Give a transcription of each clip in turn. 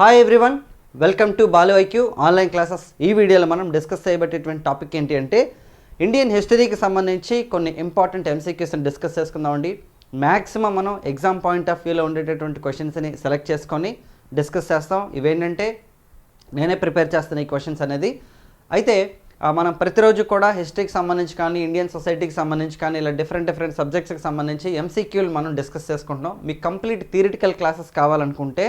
Hi everyone welcome to Balu IQ online classes ఈ వీడియోలో మనం డిస్కస్ చేయబట్టేటువంటి టాపిక్ ఏంటి అంటే ఇండియన్ హిస్టరీకి సంబంధించి కొన్ని ఇంపార్టెంట్ ఎంసీక్యూస్ని డిస్కస్ చేసుకుందామండి. మ్యాక్సిమం మనం ఎగ్జామ్ పాయింట్ ఆఫ్ వ్యూలో ఉండేటటువంటి క్వశ్చన్స్ని సెలెక్ట్ చేసుకొని డిస్కస్ చేస్తాం. ఇవేంటంటే నేనే ప్రిపేర్ చేస్తాను ఈ క్వశ్చన్స్ అనేది. అయితే మనం ప్రతిరోజు కూడా హిస్టరీకి సంబంధించి కానీ ఇండియన్ సొసైటీకి సంబంధించి కానీ ఇలా డిఫరెంట్ డిఫరెంట్ సబ్జెక్ట్స్కి సంబంధించి ఎంసీక్యూలు మనం డిస్కస్ చేసుకుంటున్నాం. మీకు కంప్లీట్ థియరిటికల్ క్లాసెస్ కావాలనుకుంటే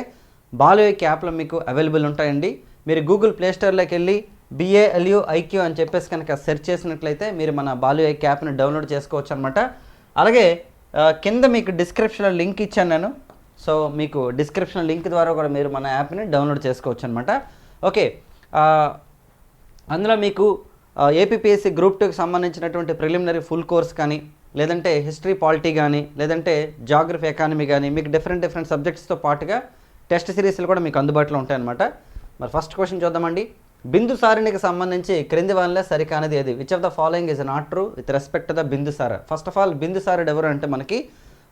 బాలోయిక్ యాప్లో మీకు అవైలబుల్ ఉంటాయండి. మీరు గూగుల్ ప్లేస్టోర్లోకి వెళ్ళి బిఏఎల్యూ ఐక్యూ అని చెప్పేసి కనుక సెర్చ్ చేసినట్లయితే మీరు మన బాలోయిక్ యాప్ని డౌన్లోడ్ చేసుకోవచ్చు అనమాట అలాగే కింద మీకు డిస్క్రిప్షన్లో లింక్ ఇచ్చాను నేను. సో మీకు డిస్క్రిప్షన్ లింక్ ద్వారా కూడా మీరు మన యాప్ని డౌన్లోడ్ చేసుకోవచ్చు అనమాట ఓకే అందులో మీకు ఏపీపీఎస్సీ గ్రూప్ టూకి సంబంధించినటువంటి ప్రిలిమినరీ ఫుల్ కోర్స్ కానీ లేదంటే హిస్టరీ పాలిటీ కానీ లేదంటే జాగ్రఫీ ఎకానమీ కానీ మీకు డిఫరెంట్ డిఫరెంట్ సబ్జెక్ట్స్తో పాటుగా టెస్ట్ సిరీస్లు కూడా మీకు అందుబాటులో ఉంటాయన్నమాట. మరి ఫస్ట్ క్వశ్చన్ చూద్దామండి. బిందు సారిణికి సంబంధించి క్రింది వాళ్ళే సరికానిది ఏది? Which of the following is not true with respect the the Bindusara first of all బిందు సారుడు ఎవరు అంటే మనకి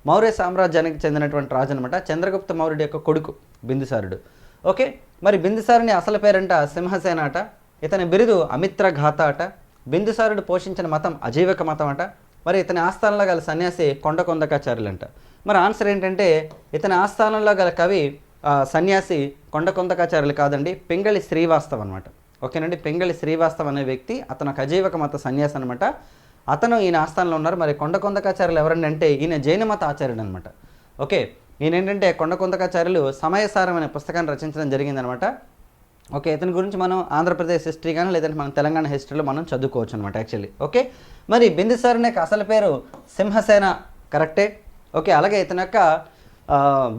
మౌర్య సామ్రాజ్యానికి చెందినటువంటి రాజు అనమాట చంద్రగుప్త మౌర్యుడి యొక్క కొడుకు బిందుసారుడు ఓకే? మరి బిందుసారుని అసలు పేరంట సింహసేన అట ఇతని బిరుదు అమిత్ర ఘాత అట బిందుసారుడు పోషించిన మతం అజీవక మతం అట మరి ఇతని ఆస్థానంలో గల సన్యాసి కొండ కొందకాచార్యులు అంట మరి ఆన్సర్ ఏంటంటే ఇతని ఆస్థానంలో గల కవి సన్యాసి కొండ కొందకాచార్యులు కాదండి పింగళి శ్రీవాస్తవ్ అనమాట ఓకేనండి? పింగళి శ్రీవాస్తవ్ అనే వ్యక్తి అతను ఒక అజీవక మత సన్యాసి అనమాట అతను ఈయన ఆస్థానంలో ఉన్నారు. మరి కొండ కొందకాచార్యులు ఎవరండి అంటే ఈయన జైన మత ఆచార్యుడు అనమాట ఓకే ఈయన ఏంటంటే కొండ కొందకాచార్యులు సమయసారం అనే పుస్తకాన్ని రచించడం జరిగిందనమాట ఓకే ఇతని గురించి మనం ఆంధ్రప్రదేశ్ హిస్టరీ కానీ లేదంటే మనం తెలంగాణ హిస్టరీలో మనం చదువుకోవచ్చు అనమాట యాక్చువల్లీ. ఓకే? మరి బిందుసారుని యొక్క అసలు పేరు సింహసేన కరెక్టే? ఓకే అలాగే ఇతని యొక్క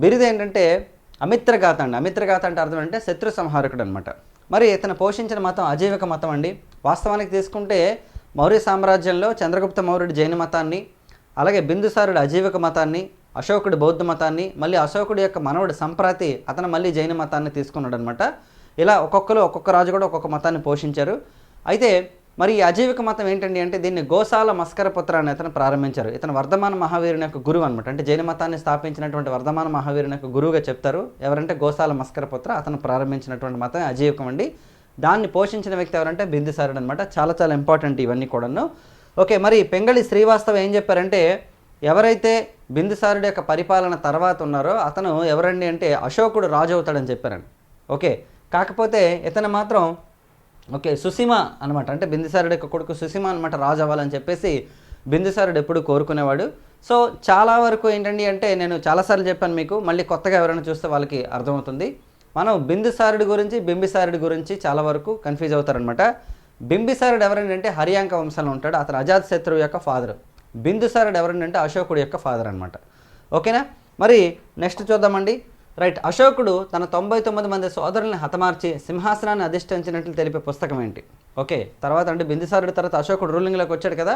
బిరుదు ఏంటంటే అమిత్రఘాత అండి అమిత్రఘాత అంటే అర్థం అంటే శత్రు సంహారకుడు అనమాట మరి ఇతను పోషించిన మతం అజీవక మతం అండి. వాస్తవానికి తీసుకుంటే మౌర్య సామ్రాజ్యంలో చంద్రగుప్త మౌర్యుడు జైన మతాన్ని అలాగే బిందుసారుడు అజీవక మతాన్ని అశోకుడు బౌద్ధ మతాన్ని మళ్ళీ అశోకుడి యొక్క మనవుడు సంప్రాతి అతను మళ్ళీ జైన మతాన్ని తీసుకున్నాడు అనమాట ఇలా ఒక్కొక్కరు ఒక్కొక్క రాజు కూడా ఒక్కొక్క మతాన్ని పోషించారు. అయితే మరి ఈ అజీవిక మతం ఏంటండి అంటే దీన్ని గోశాల మస్కరపుత్ర అని అతను ప్రారంభించారు. ఇతను వర్ధమాన మహావీరుని యొక్క గురువు అనమాట అంటే జైన మతాన్ని స్థాపించినటువంటి వర్ధమాన మహావీరుని యొక్క గురువుగా చెప్తారు. ఎవరంటే గోశాల మస్కరపుత్ర అతను ప్రారంభించినటువంటి మతం అజీవికం అండి. దాన్ని పోషించిన వ్యక్తి ఎవరంటే బిందుసారుడు అనమాట చాలా చాలా ఇంపార్టెంట్ ఇవన్నీ కూడాను. ఓకే మరి పెంగళి శ్రీవాస్తవ ఏం చెప్పారంటే ఎవరైతే బిందుసారుడు యొక్క పరిపాలన తర్వాత ఉన్నారో అతను ఎవరండి అంటే అశోకుడు రాజు అవుతాడని చెప్పారండి ఓకే కాకపోతే ఇతను మాత్రం ఓకే సుసీమ అనమాట అంటే బిందుసారుడు యొక్క కొడుకు సుసీమ అనమాట రాజు అవ్వాలని చెప్పేసి బిందుసారుడు ఎప్పుడు కోరుకునేవాడు. సో చాలా వరకు ఏంటండి అంటే నేను చాలాసార్లు చెప్పాను మీకు మళ్ళీ కొత్తగా ఎవరైనా చూస్తే వాళ్ళకి అర్థమవుతుంది. మనం బిందుసారుడి గురించి బింబిసారుడి గురించి చాలా వరకు కన్ఫ్యూజ్ అవుతారనమాట బింబిసారుడు ఎవరండి అంటే హరియాంక వంశంలో ఉంటాడు అతను అజాత్ శత్రువు యొక్క ఫాదర్. బిందుసారుడు ఎవరండి అంటే అశోకుడు యొక్క ఫాదర్ అనమాట ఓకేనా? మరి నెక్స్ట్ చూద్దామండి. రైట్ అశోకుడు తన తొంభై తొమ్మిది మంది సోదరుల్ని హతమార్చి సింహాసనాన్ని అధిష్ఠించినట్లు తెలిపే పుస్తకం ఏంటి? ఓకే తర్వాత అంటే బిందుసారుడు తర్వాత అశోకుడు రూలింగ్లోకి వచ్చాడు కదా?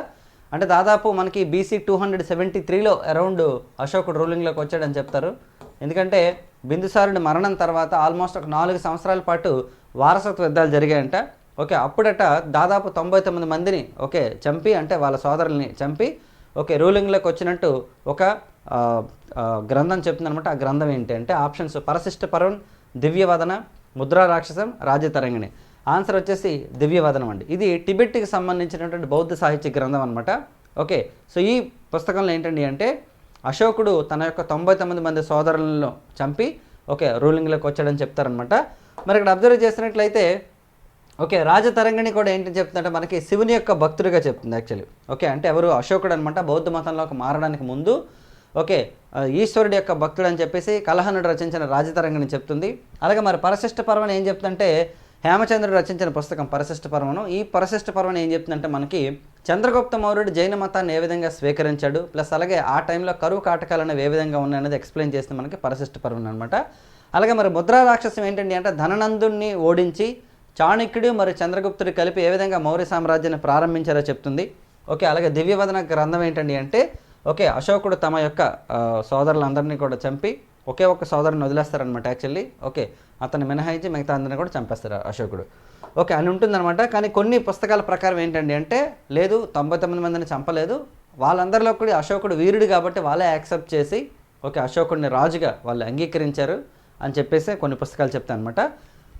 అంటే దాదాపు మనకి బీసీ టూ హండ్రెడ్ సెవెంటీ త్రీలో అరౌండ్ అశోకుడు రూలింగ్లోకి వచ్చాడని చెప్తారు. ఎందుకంటే బిందుసారుడి మరణం తర్వాత ఆల్మోస్ట్ ఒక నాలుగు సంవత్సరాల పాటు వారసత్వ యుద్ధాలు జరిగాయంట. ఓకే అప్పుడట దాదాపు తొంభై తొమ్మిది మందిని ఓకే చంపి అంటే వాళ్ళ సోదరుల్ని చంపి ఓకే రూలింగ్లోకి వచ్చినట్టు ఒక గ్రంథం చెప్తుందనమాట ఆ గ్రంథం ఏంటి అంటే options Parishishtaparvan Divyavadana Mudra రాక్షసం Rajatarangini answer వచ్చేసి దివ్యవదనం అండి. ఇది టిబెట్కి సంబంధించినటువంటి బౌద్ధ సాహిత్య గ్రంథం అనమాట ఓకే సో ఈ పుస్తకంలో ఏంటండి అంటే అశోకుడు తన యొక్క తొంభై తొమ్మిది మంది సోదరులను చంపి ఓకే రూలింగ్లోకి వచ్చాడని చెప్తారనమాట మరి ఇక్కడ అబ్జర్వ్ చేసినట్లయితే ఓకే రాజతరంగిణి కూడా ఏంటని చెప్తుందంటే మనకి శివుని యొక్క భక్తుడిగా చెప్తుంది యాక్చువల్లీ. ఓకే అంటే ఎవరు అశోకుడు అనమాట బౌద్ధ మతంలోకి మారడానికి ముందు ఓకే ఈశ్వరుడి యొక్క భక్తుడు అని చెప్పేసి కలహనుడు రచించిన రాజతరంగని చెప్తుంది. అలాగే మరి పరశిష్ట పర్వం ఏం చెప్తుందంటే హేమచంద్రుడు రచించిన పుస్తకం పరశిష్ట పర్వను ఈ పరశిష్ట పర్వం ఏం చెప్తుందంటే మనకి చంద్రగుప్త మౌర్యుడు జైన మతాన్ని ఏ విధంగా స్వీకరించాడు ప్లస్ అలాగే ఆ టైంలో కరువు కాటకాలు అనేవి ఏ విధంగా ఉన్నాయనేది ఎక్స్ప్లెయిన్ చేస్తే మనకి పరశిష్ట పర్వం అనమాట అలాగే మరి ముద్రా రాక్షసం ఏంటండి అంటే ధననందుణ్ణి ఓడించి చాణక్యుడు మరియు చంద్రగుప్తుడు కలిపి ఏ విధంగా మౌర్య సామ్రాజ్యాన్ని ప్రారంభించారో చెప్తుంది. ఓకే అలాగే దివ్యవదన గ్రంథం ఏంటండి అంటే ఓకే అశోకుడు తమ యొక్క సోదరులందరినీ కూడా చంపి ఒకే ఒక్క సోదరుని వదిలేస్తారనమాట యాక్చువల్లీ. ఓకే అతన్ని మినహాయించి మిగతా అందరిని కూడా చంపేస్తారు అశోకుడు. ఓకే అని ఉంటుందన్నమాట. కానీ కొన్ని పుస్తకాల ప్రకారం ఏంటండి అంటే లేదు తొంభై తొమ్మిది మందిని చంపలేదు. వాళ్ళందరిలో కూడా అశోకుడు వీరుడు కాబట్టి వాళ్ళే యాక్సెప్ట్ చేసి ఓకే అశోకుడిని రాజుగా వాళ్ళు అంగీకరించారు అని చెప్పేసి కొన్ని పుస్తకాలు చెప్తాను అనమాట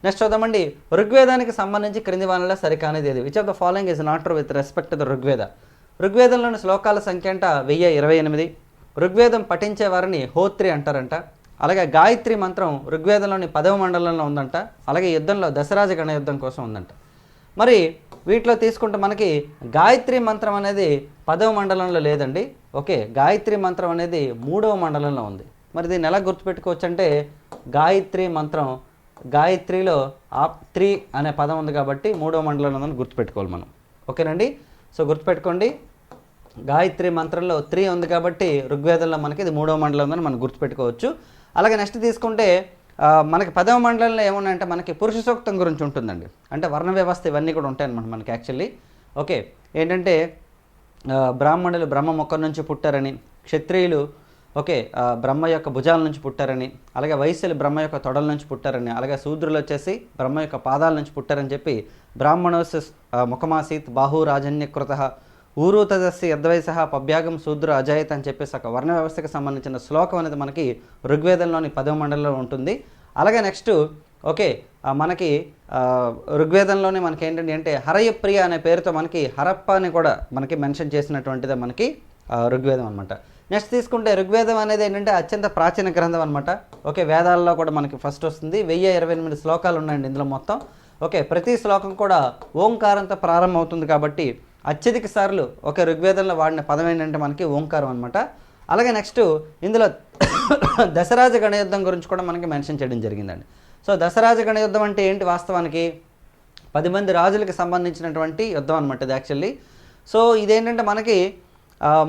నెక్స్ట్ చూద్దామండి. ఋగ్వేదానికి సంబంధించి క్రింది వానలో సరికానేది ఏది? Which of the following is not with respect to the Rigveda? ఋగ్వేదంలోని శ్లోకాల సంఖ్య అంట వెయ్యి ఇరవై ఎనిమిది. ఋగ్వేదం పఠించే వారిని హోత్రి అంటారంట. అలాగే గాయత్రి మంత్రం ఋగ్వేదంలోని పదవ మండలంలో ఉందంట. అలాగే యుద్ధంలో దశరాజ గణ యుద్ధం కోసం ఉందంట. మరి వీటిలో తీసుకుంటే మనకి గాయత్రి మంత్రం అనేది పదవ మండలంలో లేదండి. ఓకే గాయత్రి మంత్రం అనేది మూడవ మండలంలో ఉంది. మరి దీన్ని ఎలా గుర్తుపెట్టుకోవచ్చు అంటే గాయత్రి మంత్రం గాయత్రిలో ఆప్ త్రీ అనే పదం ఉంది కాబట్టి మూడవ మండలంలో ఉందని గుర్తుపెట్టుకోవాలి మనం. ఓకేనండి? సో గుర్తుపెట్టుకోండి గాయత్రి మంత్రంలో త్రీ ఉంది కాబట్టి ఋగ్వేదంలో మనకి ఇది మూడవ మండలం అని మనం గుర్తుపెట్టుకోవచ్చు. అలాగే నెక్స్ట్ తీసుకుంటే మనకి పదవ మండలంలో ఏమున్నాయంటే మనకి పురుష సూక్తం గురించి ఉంటుందండి. అంటే వర్ణ వ్యవస్థ ఇవన్నీ కూడా ఉంటాయన్నమాట మనకి యాక్చువల్లీ ఓకే ఏంటంటే బ్రాహ్మణులు బ్రహ్మ మొక్క నుంచి పుట్టారని క్షత్రియులు ఓకే బ్రహ్మ యొక్క భుజాల నుంచి పుట్టారని అలాగే వైశ్యులు బ్రహ్మ యొక్క తొడల నుంచి పుట్టారని అలాగే శూద్రులు వచ్చేసి బ్రహ్మ యొక్క పాదాల నుంచి పుట్టారని చెప్పి బ్రాహ్మణోస్ ముఖమాసీత్ బాహు రాజన్యకృత ఊరూతదస్సి యద్వైస పభ్యాగం శూద్ర అజాయత్ అని చెప్పేసి ఒక వర్ణ వ్యవస్థకు సంబంధించిన శ్లోకం అనేది మనకి ఋగ్వేదంలోని పదవ మండలంలో ఉంటుంది. అలాగే నెక్స్ట్ ఓకే మనకి ఋగ్వేదంలోని ఋగ్వేదంలోనే మనకి ఏంటంటే అంటే హరయప్రియ అనే పేరుతో మనకి హరప్ప అని కూడా మనకి మెన్షన్ చేసినటువంటిదే మనకి ఋగ్వేదం అనమాట నెక్స్ట్ తీసుకుంటే ఋగ్వేదం అనేది ఏంటంటే అత్యంత ప్రాచీన గ్రంథం అనమాట ఓకే వేదాల్లో కూడా మనకి ఫస్ట్ వస్తుంది. వెయ్యి ఇరవై ఎనిమిది శ్లోకాలు ఉన్నాయండి ఇందులో మొత్తం. ఓకే ప్రతి శ్లోకం కూడా ఓంకారంతో ప్రారంభం అవుతుంది కాబట్టి అత్యధిక సార్లు ఒక ఋగ్వేదంలో వాడిన పదం ఏంటంటే మనకి ఓంకారం అనమాట అలాగే నెక్స్ట్ ఇందులో దశరాజ గణయుద్ధం గురించి కూడా మనకి మెన్షన్ చేయడం జరిగిందండి. సో దశరాజ గణయుద్ధం అంటే ఏంటి వాస్తవానికి? పది మంది రాజులకు సంబంధించినటువంటి యుద్ధం అనమాట ఇది యాక్చువల్లీ సో ఇదేంటంటే మనకి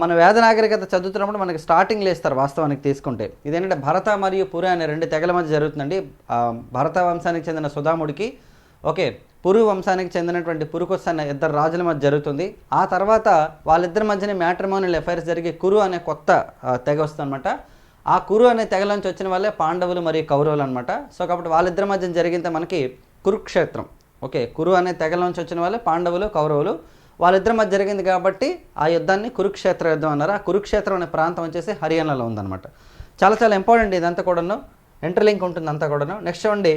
మన వేద నాగరికత చదువుతున్నప్పుడు మనకి స్టార్టింగ్లో ఇస్తారు వాస్తవానికి తీసుకుంటే. ఇదేంటంటే భరత మరియు పురు అనే రెండు తెగల మధ్య జరుగుతుందండి. భరత వంశానికి చెందిన సుధాముడికి ఓకే పురు వంశానికి చెందినటువంటి పురుకొస్ అనే ఇద్దరు రాజుల మధ్య జరుగుతుంది. ఆ తర్వాత వాళ్ళిద్దరి మధ్యనే మ్యాట్రిమోనియల్ అఫైర్స్ జరిగి కురు అనే కొత్త తెగ వస్తుందన్నమాట. ఆ కురు అనే తెగలోంచి వచ్చిన వాళ్ళే పాండవులు మరియు కౌరవులు అనమాట సో కాబట్టి వాళ్ళిద్దరి మధ్య జరిగితే మనకి కురుక్షేత్రం. ఓకే కురు అనే తెగలోంచి వచ్చిన వాళ్ళే పాండవులు కౌరవులు. వాళ్ళిద్దరి మధ్య జరిగింది కాబట్టి ఆ యుద్ధాన్ని కురుక్షేత్ర యుద్ధం అన్నారు. ఆ కురుక్షేత్రం అనే ప్రాంతం వచ్చేసి హర్యానాలో ఉందన్నమాట. చాలా చాలా ఇంపార్టెంట్ ఇదంతా కూడాను. ఇంటర్లింక్ ఉంటుంది అంతా కూడాను. నెక్స్ట్ అండి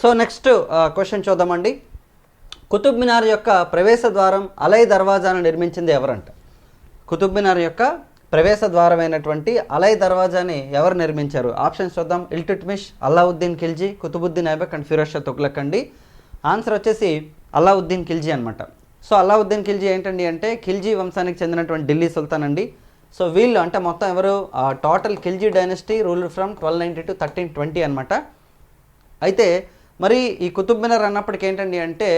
సో నెక్స్ట్ క్వశ్చన్ చూద్దామండి. కుతుబ్ మినార్ యొక్క ప్రవేశ ద్వారం అలై దర్వాజాను నిర్మించింది ఎవరంట? కుతుబ్ మినార్ యొక్క ప్రవేశ ద్వారమైనటువంటి అలై దర్వాజాని ఎవరు నిర్మించారు? ఆప్షన్స్ చూద్దాం. ఇల్టుట్మిష్ అల్లావుద్దీన్ ఖిల్జీ కుతుబుద్దీన్ ఐబక్ అండ్ ఫిరోజ్ షా తుగ్లక్ అండి. ఆన్సర్ వచ్చేసి అల్లావుద్దీన్ ఖిల్జీ అనమాట సో అల్లావుద్దీన్ ఖిల్జీ ఏంటండి అంటే ఖిల్జీ వంశానికి చెందినటువంటి ఢిల్లీ సుల్తాన్ అండి. సో వీళ్ళు అంటే మొత్తం ఎవరు? Total Khilji dynasty ruled from twelve ninety to thirteen twenty అనమాట అయితే మరి ఈ కుతుబ్ మినార్ అన్నప్పటికీ ఏంటండి అంటే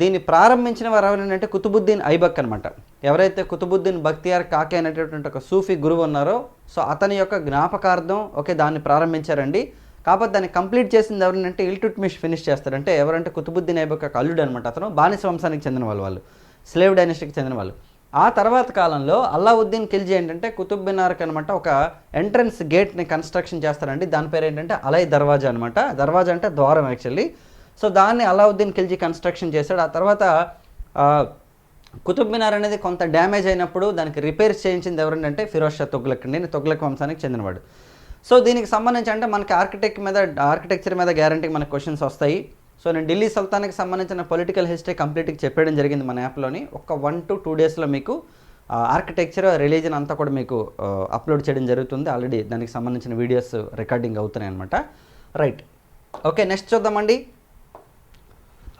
దీన్ని ప్రారంభించిన వారు ఎవరంటే కుతుబుద్దీన్ ఐబక్ అనమాట ఎవరైతే కుతుబుద్దీన్ బక్తియార్ కాకే అనేటటువంటి ఒక సూఫీ గురువు ఉన్నారో సో అతని యొక్క జ్ఞాపకార్థం ఓకే దాన్ని ప్రారంభించారండి. కాకపోతే దాన్ని కంప్లీట్ చేసింది ఎవరంటే ఇల్టుట్మిష్ ఫినిష్ చేస్తారు. ఎవరంటే కుతుబుద్దీన్ ఐబక్ అల్లుడు అనమాట అతను. బానిస వంశానికి చెందిన వాళ్ళు వాళ్ళు. స్లేవ్ డైనస్టీకి చెందిన వాళ్ళు. ఆ తర్వాత కాలంలో అల్లావుద్దీన్ ఖిల్జీ ఏంటంటే కుతుబ్ మినార్కి అనమాట ఒక ఎంట్రన్స్ గేట్ని కన్స్ట్రక్షన్ చేస్తారండి. దాని పేరు ఏంటంటే అలై దర్వాజా అనమాట దర్వాజా అంటే ద్వారం యాక్చువల్లీ. సో దాన్ని అల్లావుద్దీన్ ఖిల్జీ కన్స్ట్రక్షన్ చేశాడు. ఆ తర్వాత కుతుబ్ మినార్ అనేది కొంత డ్యామేజ్ అయినప్పుడు దానికి రిపేర్స్ చేయించింది ఎవరంటే ఫిరోజ్ షా తుగ్లక్ అండి. తుగ్లక్ వంశానికి చెందినవాడు. సో దీనికి సంబంధించి అంటే మనకి ఆర్కిటెక్ట్ మీద ఆర్కిటెక్చర్ మీద గ్యారంటీ మనకి క్వశ్చన్స్ వస్తాయి. సో నేను ఢిల్లీ సుల్తాన్కి సంబంధించిన పొలిటికల్ హిస్టరీ కంప్లీట్గా చెప్పడం జరిగింది మన యాప్లోని ఒక వన్ టు టూ డేస్లో మీకు ఆర్కిటెక్చర్ రిలీజన్ అంతా కూడా మీకు అప్లోడ్ చేయడం జరుగుతుంది. ఆల్రెడీ దానికి సంబంధించిన వీడియోస్ రికార్డింగ్ అవుతున్నాయి అనమాట రైట్ ఓకే నెక్స్ట్ చూద్దామండి.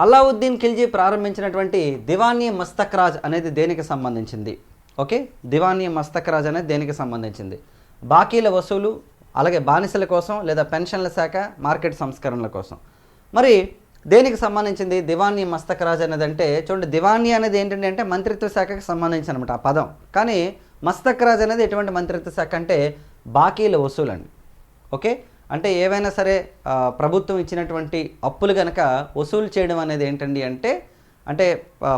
అల్లావుద్దీన్ ఖిల్జీ ప్రారంభించినటువంటి దివానీ మస్తక్ రాజ్ అనేది దేనికి సంబంధించింది? ఓకే దివానీ మస్తక్ రాజ్ అనేది దేనికి సంబంధించింది? బాకీల వసూలు అలాగే బానిసల కోసం లేదా పెన్షన్ల శాఖ మార్కెట్ సంస్కరణల కోసం. మరి దేనికి సంబంధించింది దివాణి మస్తకరాజ్ అనేది అంటే చూడండి దివాణి అనేది ఏంటంటే అంటే మంత్రిత్వ శాఖకి సంబంధించి అనమాట ఆ పదం. కానీ మస్తకరాజ్ అనేది ఎటువంటి మంత్రిత్వ శాఖ అంటే బాకీల వసూలు అండి ఓకే? అంటే ఏవైనా సరే ప్రభుత్వం ఇచ్చినటువంటి అప్పులు కనుక వసూలు చేయడం అనేది ఏంటండి అంటే అంటే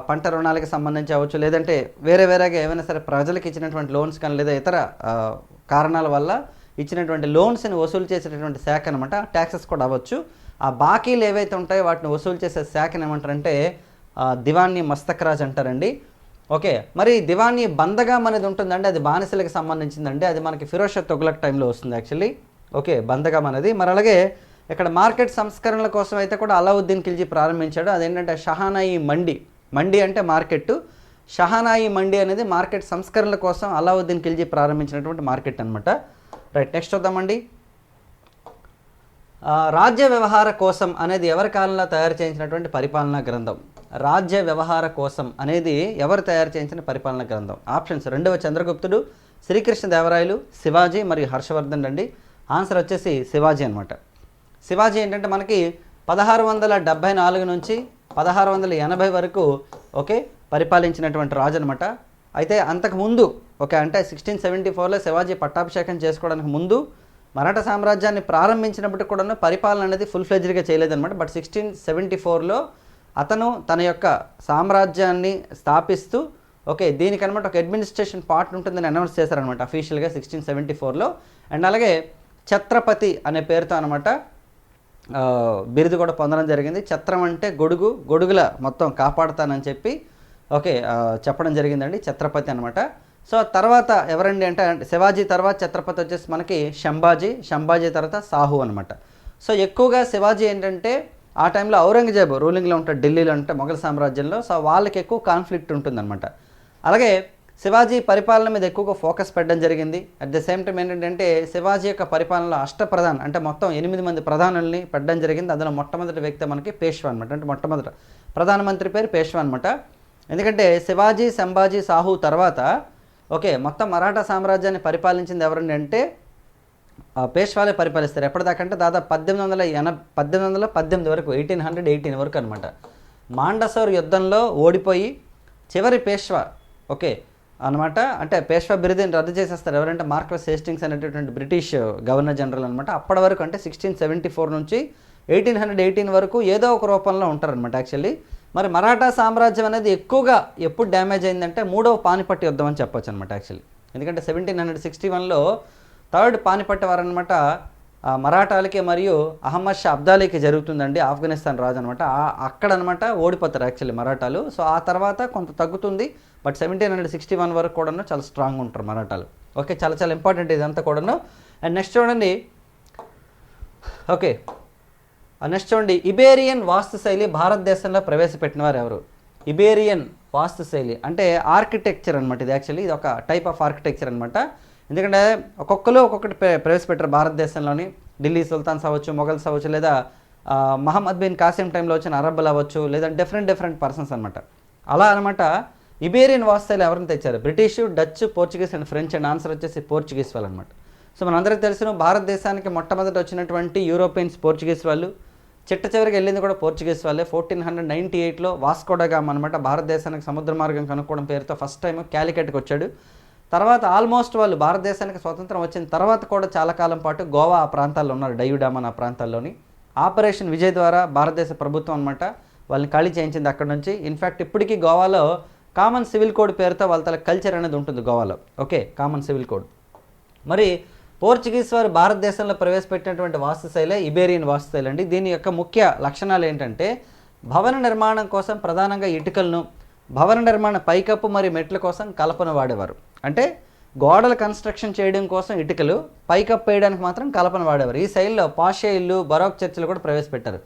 పంట రుణాలకు సంబంధించి అవ్వచ్చు లేదంటే వేరే వేరేగా ఏమైనా సరే ప్రజలకు ఇచ్చినటువంటి లోన్స్ కానీ లేదా ఇతర కారణాల వల్ల ఇచ్చినటువంటి లోన్స్ని వసూలు చేసేటటువంటి శాఖ అనమాట ట్యాక్సెస్ కూడా అవ్వచ్చు. ఆ బాకీలు ఏవైతే ఉంటాయో వాటిని వసూలు చేసే శాఖను ఏమంటారంటే దివాన్ని మస్తకరాజ్ అంటారండి. ఓకే మరి దివాన్ని బందగాం అనేది ఉంటుందండి. అది బానిసలకు సంబంధించిందండి. అది మనకి ఫిరోషా తొగులక్ టైంలో వస్తుంది యాక్చువల్లీ. ఓకే బంధకం అనేది. మరి అలాగే ఇక్కడ మార్కెట్ సంస్కరణల కోసం అయితే కూడా అలావుద్దీన్ ఖిల్జీ ప్రారంభించాడు. అదేంటంటే షహానాయి మండి. మండి అంటే మార్కెట్ షహానాయి మండి అనేది మార్కెట్ సంస్కరణల కోసం అలావుద్దీన్ ఖిల్జీ ప్రారంభించినటువంటి మార్కెట్ అనమాట రైట్ నెక్స్ట్ చూద్దామండి. రాజ్య వ్యవహార కోసం అనేది ఎవరి కాలంలో తయారు చేయించినటువంటి పరిపాలనా గ్రంథం? రాజ్య వ్యవహార కోసం అనేది ఎవరు తయారు చేయించిన పరిపాలనా గ్రంథం? ఆప్షన్స్ రెండవ చంద్రగుప్తుడు శ్రీకృష్ణ దేవరాయలు శివాజీ మరియు హర్షవర్ధన్ అండి ఆన్సర్ వచ్చేసి శివాజీ అనమాట శివాజీ ఏంటంటే మనకి పదహారు వందల డెబ్భై నాలుగు నుంచి పదహారు వందల ఎనభై వరకు ఓకే పరిపాలించినటువంటి రాజు అనమాట అయితే అంతకు ముందు ఓకే అంటే సిక్స్టీన్ సెవెంటీ ఫోర్లో శివాజీ పట్టాభిషేకం చేసుకోవడానికి ముందు మరాఠా సామ్రాజ్యాన్ని ప్రారంభించినప్పటికి కూడా పరిపాలన అనేది ఫుల్ ఫ్లెజ్డ్గా చేయలేదన్నమాట. బట్ సిక్స్టీన్ సెవెంటీ ఫోర్లో అతను తన యొక్క సామ్రాజ్యాన్ని స్థాపిస్తూ ఓకే దీనికనమాట ఒక అడ్మినిస్ట్రేషన్ పార్ట్ ఉంటుందని అనౌన్స్ చేశారనమాట అఫీషియల్గా సిక్స్టీన్ సెవెంటీ ఫోర్లో అండ్ అలాగే ఛత్రపతి అనే పేరుతో అనమాట బిరుదు కూడా పొందడం జరిగింది. ఛత్రం అంటే గొడుగు గొడుగుల మొత్తం కాపాడుతానని చెప్పి ఓకే చెప్పడం జరిగిందండి ఛత్రపతి అనమాట సో తర్వాత ఎవరండి అంటే శివాజీ తర్వాత ఛత్రపతి వచ్చేసి మనకి శంభాజీ శంభాజీ తర్వాత సాహు అనమాట సో ఎక్కువగా శివాజీ ఏంటంటే ఆ టైంలో ఔరంగజేబు రూలింగ్లో ఉంటాడు ఢిల్లీలో ఉంటే మొఘల్ సామ్రాజ్యంలో సో వాళ్ళకి ఎక్కువ కాన్ఫ్లిక్ట్ ఉంటుందన్నమాట. అలాగే శివాజీ పరిపాలన మీద ఎక్కువగా ఫోకస్ పెట్టడం జరిగింది. అట్ ద సేమ్ టైం ఏంటంటే శివాజీ యొక్క పరిపాలనలో అష్టప్రధాన్ అంటే మొత్తం ఎనిమిది మంది ప్రధానుల్ని పెట్టడం జరిగింది. అందులో మొట్టమొదటి వ్యక్తి మనకి పేష్వా అనమాట అంటే మొట్టమొదట ప్రధానమంత్రి పేరు పేష్వా అనమాట ఎందుకంటే శివాజీ సంభాజీ సాహు తర్వాత ఓకే మొత్తం మరాఠా సామ్రాజ్యాన్ని పరిపాలించింది ఎవరండి అంటే ఆ పేష్వాలే పరిపాలిస్తారు. ఎప్పటిదాకంటే దాదాపు పద్దెనిమిది వందల ఎన పద్దెనిమిది వందల పద్దెనిమిది వరకు ఎయిటీన్ హండ్రెడ్ ఎయిటీన్ వరకు అనమాట మాండసోర్ యుద్ధంలో ఓడిపోయి చివరి పేష్వా ఓకే అనమాట అంటే పేష్వా బిరుదుని రద్దు చేసేస్తారు. ఎవరంటే మార్క్వెస్ హేస్టింగ్స్ అనేటటువంటి బ్రిటిష్ గవర్నర్ జనరల్ అనమాట అప్పటి వరకు అంటే సిక్స్టీన్ సెవెంటీ ఫోర్ నుంచి ఎయిటీన్ హండ్రెడ్ ఎయిటీన్ వరకు ఏదో ఒక రూపంలో ఉంటారనమాట యాక్చువల్లీ. మరి మరాఠా సామ్రాజ్యం అనేది ఎక్కువగా ఎప్పుడు డ్యామేజ్ అయిందంటే మూడవ పానిపట్టి యుద్ధం అని చెప్పొచ్చు అనమాట యాక్చువల్లీ ఎందుకంటే సెవెంటీన్ హండ్రెడ్ సిక్స్టీ వన్లో థర్డ్ పానిపట్టు వారనమాట మరాఠాలకి మరియు అహ్మద్ షా అబ్దాలీకి జరుగుతుందండి ఆఫ్ఘనిస్తాన్ రాజు అనమాట అక్కడ అనమాట ఓడిపోతారు యాక్చువల్లీ మరాఠాలు. సో ఆ తర్వాత కొంత తగ్గుతుంది but seventeen hundred sixty one వరకు కూడాను చాలా స్ట్రాంగ్ ఉంటారు మరాఠాలు. ఓకే చాలా చాలా ఇంపార్టెంట్ ఇదంతా కూడాను. అండ్ నెక్స్ట్ చూడండి. ఓకే నెక్స్ట్ చూడండి. ఇబేరియన్ వాస్తుశైలి భారతదేశంలో ప్రవేశపెట్టిన వారు ఎవరు? ఇబేరియన్ వాస్తుశైలి. అంటే ఆర్కిటెక్చర్ అనమాట ఇది యాక్చువల్లీ ఇది ఒక టైప్ ఆఫ్ ఆర్కిటెక్చర్ అనమాట ఎందుకంటే ఒక్కొక్కరు ఒక్కొక్కటి ప్ర- ప్రవేశపెట్టారు భారతదేశంలోని. ఢిల్లీ సుల్తాన్స్ అవ్వచ్చు మొఘల్స్ అవ్వచ్చు లేదా మహమ్మద్ బిన్ కాసిం టైంలో వచ్చిన అరబ్బులు అవ్వచ్చు లేదా డిఫరెంట్ డిఫరెంట్ పర్సన్స్ అనమాట అలా అనమాట ఇబేరియన్ వాస్తుశైలి ఎవరిని తెచ్చారు? British Dutch Portuguese and French and answer వచ్చేసి పోర్చుగీస్ వాళ్ళు అనమాట సో మనందరికీ తెలిసిన భారతదేశానికి మొట్టమొదట వచ్చినటువంటి యూరోపియన్స్ పోర్చుగీస్ వాళ్ళు చిట్ట చివరికి వెళ్ళింది కూడా పోర్చుగీస్ వాళ్ళే. ఫోర్టీన్ హండ్రెడ్ నైంటీ ఎయిట్లో వాస్కోడగామ్ అనమాట భారతదేశానికి సముద్ర మార్గం కనుక్కోవడం పేరుతో ఫస్ట్ టైం క్యాలికట్కి వచ్చాడు. తర్వాత ఆల్మోస్ట్ వాళ్ళు భారతదేశానికి స్వతంత్రం వచ్చిన తర్వాత కూడా చాలా కాలం పాటు గోవా ఆ ప్రాంతాల్లో ఉన్నారు. డయూడామన్ ఆ ప్రాంతాల్లోని. ఆపరేషన్ విజయ్ ద్వారా భారతదేశ ప్రభుత్వం అనమాట వాళ్ళని ఖాళీ చేయించింది అక్కడ నుంచి. ఇన్ఫ్యాక్ట్ ఇప్పటికీ గోవాలో కామన్ సివిల్ కోడ్ పేరుతో వాళ్ళ తల కల్చర్ అనేది ఉంటుంది గోవాలో. ఓకే కామన్ సివిల్ కోడ్ మరి పోర్చుగీస్ వారు భారతదేశంలో ప్రవేశపెట్టినటువంటి వాస్తుశైలే ఇబేరియన్ వాస్తుశైలి అండి. దీని యొక్క ముఖ్య లక్షణాలు ఏంటంటే భవన నిర్మాణం కోసం ప్రధానంగా ఇటుకలను భవన నిర్మాణ పైకప్పు మరియు మెట్ల కోసం కలపను వాడేవారు. అంటే గోడల కన్స్ట్రక్షన్ చేయడం కోసం ఇటుకలు పైకప్పు వేయడానికి మాత్రం కలపను వాడేవారు. ఈ శైలిలో పాషే ఇల్లు బరోక్ చర్చిలు కూడా ప్రవేశపెట్టారు.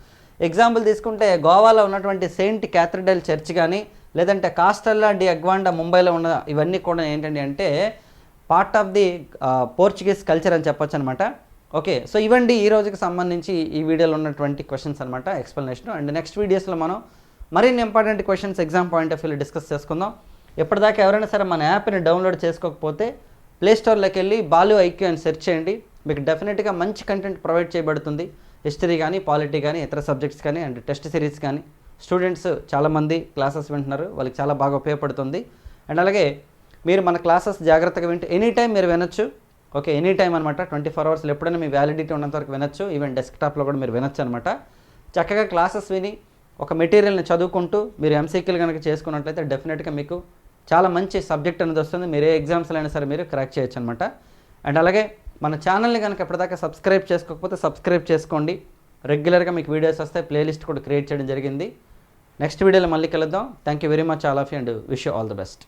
ఎగ్జాంపుల్ తీసుకుంటే గోవాలో ఉన్నటువంటి సెయింట్ క్యాథడ్రల్ చర్చ్ కానీ లేదంటే కాస్టల్లా డి అగ్వాండా ముంబైలో ఉన్న ఇవన్నీ కూడా ఏంటంటే అంటే part of the Portuguese culture అని చెప్పొచ్చు అనమాట ఓకే సో ఇవండి ఈ రోజుకి సంబంధించి ఈ వీడియోలో ఉన్నటువంటి క్వశ్చన్స్ అనమాట ఎక్స్ప్లెనేషన్ అండ్ నెక్స్ట్ వీడియోస్లో మనం మరిన్ని important questions exam point of వ్యూలో డిస్కస్ చేసుకుందాం. ఎప్పటిదాకా ఎవరైనా సరే మన యాప్ని డౌన్లోడ్ చేసుకోకపోతే ప్లేస్టోర్లోకి వెళ్ళి బాలు ఐక్యూ అని సెర్చ్ చేయండి. మీకు డెఫినెట్గా మంచి కంటెంట్ ప్రొవైడ్ చేయబడుతుంది. హిస్టరీ కానీ పాలిటీ కానీ ఇతర సబ్జెక్ట్స్ కానీ అండ్ టెస్ట్ సిరీస్ కానీ స్టూడెంట్స్ చాలామంది క్లాసెస్ వింటున్నారు. వాళ్ళకి చాలా బాగా ఉపయోగపడుతుంది. అండ్ అలాగే మీరు మన క్లాసెస్ జాగ్రత్తగా వింటే ఎనీ టైం మీరు వినొచ్చు. ఓకే ఎనీ టైం అనమాట ట్వంటీ ఫోర్ అవర్స్లో ఎప్పుడైనా మీ వ్యాలిడిటీ ఉన్నంత వరకు వినొచ్చు. ఈవెన్ డెస్క్టాప్లో కూడా మీరు వినొచ్చు అనమాట చక్కగా క్లాసెస్ విని ఒక మెటీరియల్ని చదువుకుంటూ మీరు ఎంసీక్యూలు కనుక చేసుకున్నట్లయితే డెఫినెట్గా మీకు చాలా మంచి సబ్జెక్ట్ అనేది వస్తుంది. మీరు ఏ ఎగ్జామ్స్లో అయినా సరే మీరు క్రాక్ చేయొచ్చు అనమాట అండ్ అలాగే మన ఛానల్ని కనుక ఎప్పటిదాకా సబ్స్క్రైబ్ చేసుకోకపోతే సబ్స్క్రైబ్ చేసుకోండి. రెగ్యులర్గా మీకు వీడియోస్ వస్తే ప్లేలిస్ట్ కూడా క్రియేట్ చేయడం జరిగింది. నెక్స్ట్ వీడియోలో మళ్ళీ కలుద్దాం. Thank you very much all of you and wish you all the best